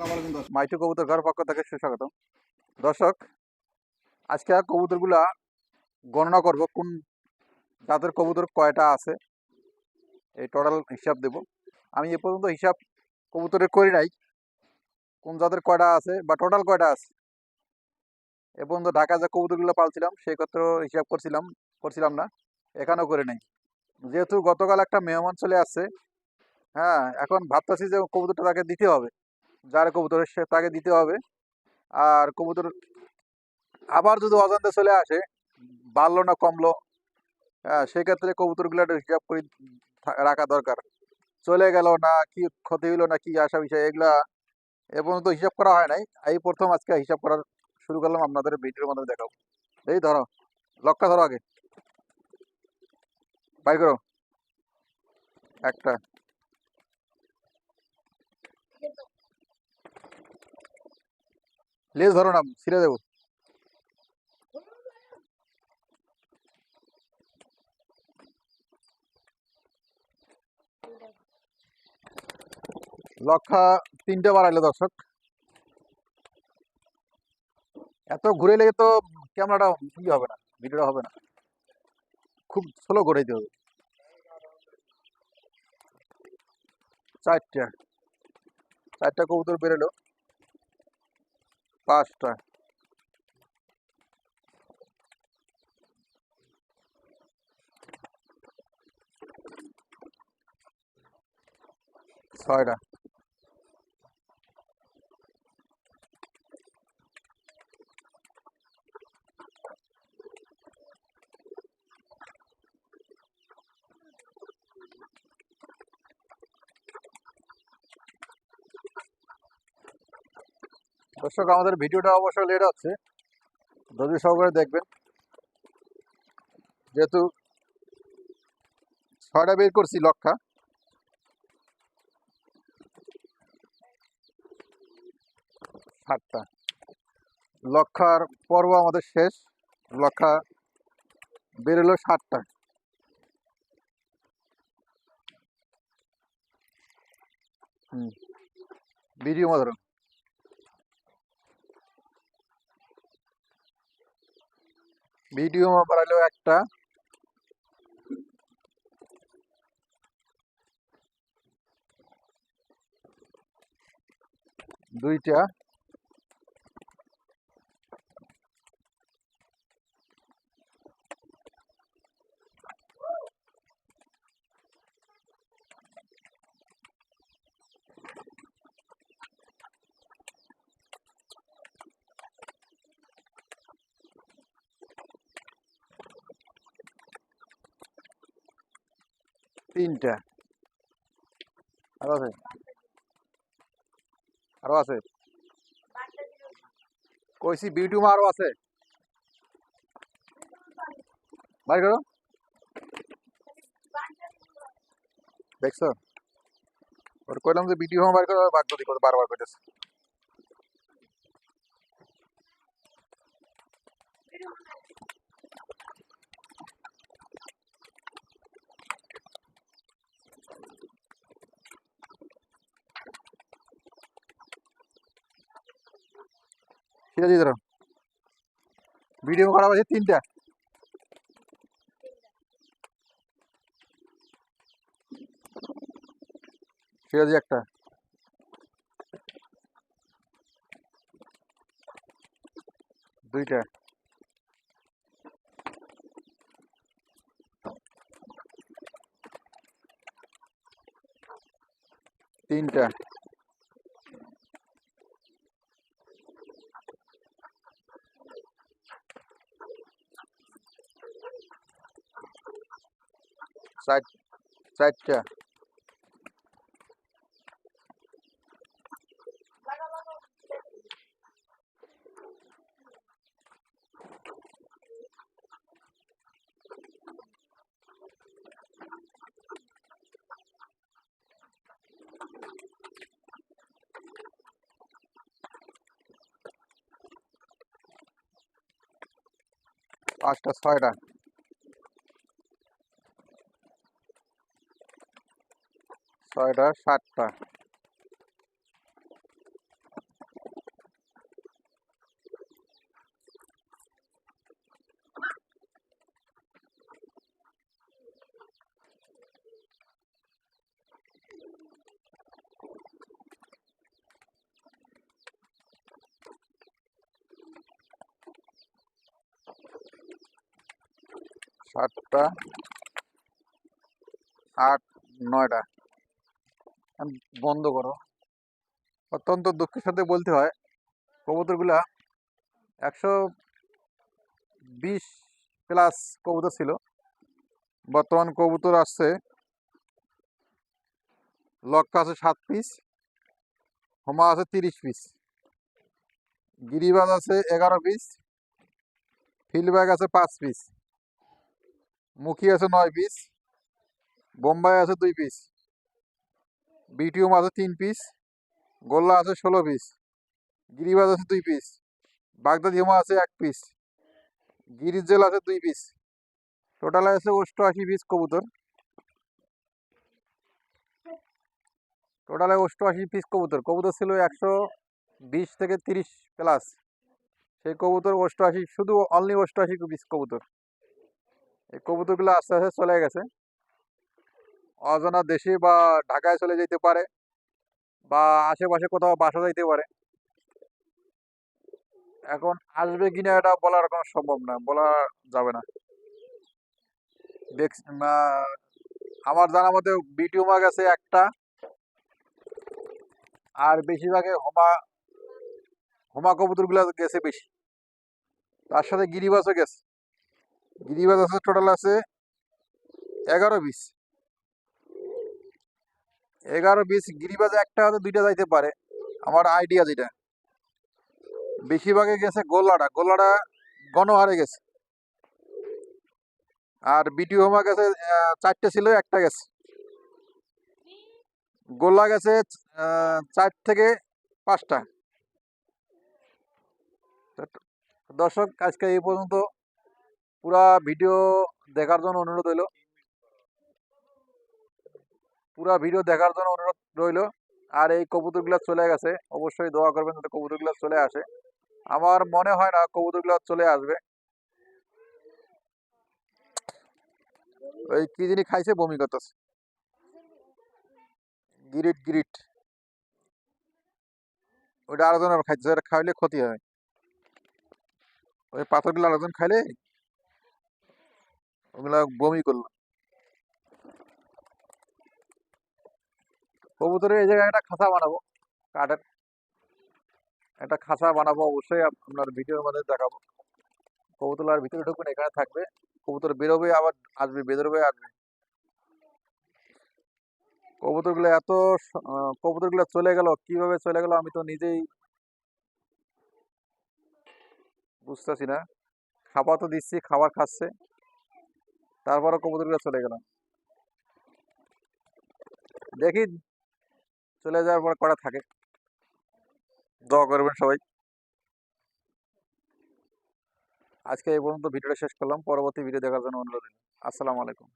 মাইটু কবুতর ঘর পক্ষ থেকে সুস্বাগত দর্শক, আজকে কবুতরগুলা গণনা করব কোন জাতের কবুতর কয়টা আছে। এই টোটাল হিসাব দেব। আমি এ পর্যন্ত হিসাব কবুতরের করি নাই। কোন জাতের কয়টা আছে বা টোটাল কয়টা আছে। এ পর্যন্ত ঢাকা যে কবুতরগুলো পালছিলাম, সেই ক্ষেত্রে হিসাব করছিলাম করছিলাম না। এখানেও করে নাই। যেহেতু গতকাল একটা মেহমান চলে আসছে হ্যাঁ এখন ভাবতেছি যে কবুতরটা তাকে দিতে হবে। যার কবুতর সে তাকে দিতে হবে। আর কবুতর আবার যদি অজান্তে চলে আসে, বাড়লো না, কমলো হ্যাঁ সেক্ষেত্রে কবুতরগুলো একটু হিসাব করে রাখা দরকার। চলে গেল না, কি ক্ষতি হইল না, কি আসা বিষয়, এগুলা এ পর্যন্ত হিসাব করা হয় নাই। এই প্রথম আজকে হিসাব করা শুরু করলাম, আপনাদের ভিডিওর মাধ্যমে দেখাবো। এই ধরো, লক্ষ্য ধরো আগে। বাই করো। একটা। লেজ ধরো না ছিঁড়ে দেবো। লক্ষা তিনটে বাড়াইলো দর্শক। এত ঘুরে লেগে তো ক্যামেরাটা ই হবে না, ভিডিওটা হবে না। খুব স্লো ঘুরাইতে হবে। চারটা চারটা কবুতর বেরোলো। পাঁচটা ছয়টা দর্শক, আমাদের ভিডিওটা অবশ্যই লেট হচ্ছে ধৈর্য সহকারে দেখবেন। যেহেতু ছয়টা বের করছি লক্ষা সাতটা। লক্ষার পর্ব আমাদের শেষ। লক্ষা বেরোলো সাতটা। হুম। ভিডিও মাধুরম ভিডিও বাড়ালো একটা। দুইটা। তিনটা। আরও আছে? আরও আছে? কইছি বিউটিউম আরও আছে? বাই করো। দেখছ? ওর কইলাম যে ভিডিও বার করো বাদ দিই কত বারবার কইতেছে। ঠিক আছে ধরো ভিডিও খারাপ আছে তিনটা। ঠিক আছে একটা। দুইটা। তিনটা। চার চারটা পাঁচটা ছয়টা ছয়টা সাতটা। সাতটা আট নয়টা। বন্ধ করো। অত্যন্ত দুঃখের সাথে বলতে হয়, কবুতরগুলা একশো বিশ প্লাস কবুতর ছিল। বর্তমান কবুতর আসছে লক্কা আছে সাত পিস হোমা আছে তিরিশ পিস গিরিবাজ আছে এগারো পিস ফিল্ডব্যাগ আছে পাঁচ পিস মুখী আছে নয় পিস বোম্বাই আছে দুই পিস বিটিউম আছে তিন পিস গোল্লা আছে ষোলো পিস গিরিবাজ আছে দুই পিস বাগদাদি হোমা আছে এক পিস গিরিজেল আছে দুই পিস টোটাল আছে অষ্টআশি পিস কবুতর। টোটালে অষ্টআশি পিস কবুতর কবুতর ছিল একশো বিশ থেকে তিরিশ প্লাস সেই কবুতর অষ্টআশি, শুধু অনলি অষ্টআশি পিস কবুতর। এই কবুতরগুলো আস্তে আস্তে চলে গেছে। অজানা দেশে বা ঢাকায় চলে যেতে পারে বা আশেপাশে কোথাও বাসা যাইতে পারে। এখন আসবে কিনা এটা বলার কোনো সম্ভব না, বলা যাবে না। আমার জানা মতে বিটিউমা গেছে একটা আর বেশিরভাগে হোমা হোমা কবুতরগুলো গেছে বেশি। তার সাথে গিরিবাসও গেছে। গিরিবাস আছে টোটাল আছে এগারো বিশ এগারো বিশ গিরিবাজ একটা হয়তো দুইটা যাইতে পারে। আমার আইডিয়া যেটা। বেশিরভাগে গেছে গোল্লাটা গোল্লাটা গণহারে গেছে। আর বিটি হোমা গেছে চারটে ছিল, একটা গেছে। গোল্লা গেছে চার থেকে পাঁচটা। দর্শক, আজকে এই পর্যন্ত। পুরা ভিডিও দেখার জন্য অনুরোধ রইল। পুরা ভিডিও দেখার জন্য অনুরোধ রইল। আর এই কবুতরগুলো চলে গেছে। অবশ্যই দোয়া করবেন যাতে কবুতরগুলো চলে আসে। আমার মনে হয় না কবুতরগুলো চলে আসবে। ওই কি জিনিস খাইছে? বমি করতেছে গিরিট গিরিট। ওইটা আরেকজনের খাইছে। ওটা খাইলে ক্ষতি হয়। ওই পাথরগুলো আরেকজন খাইলে ওগুলা বমি করল। কবুতরের এই জায়গায় একটা খাঁচা বানাবো, কাঠের। একটা খাঁচা বানাবো অবশ্যই আপনার ভিডিওর মধ্যে দেখাবো। কবুতর আর ভিতরে ঢুকবেন, এখানে থাকবে। কবুতর বেরোবে, আবার আসবে বেরোবে আসবে। কবুতরগুলো এত কবুতরগুলো চলে গেল, কীভাবে চলে গেল আমি তো নিজেই বুঝতেছি না। খাবার তো দিচ্ছি, খাবার খাচ্ছে। তারপরে কবুতরগুলো চলে গেল। দেখি চলে যাওয়ার পর করা থাকে। দোয়া করবেন সবাই। আজকে এই পর্যন্ত ভিডিওটা শেষ করলাম। পরবর্তী ভিডিও দেখার জন্য অনুরোধ আসসালামু আলাইকুম।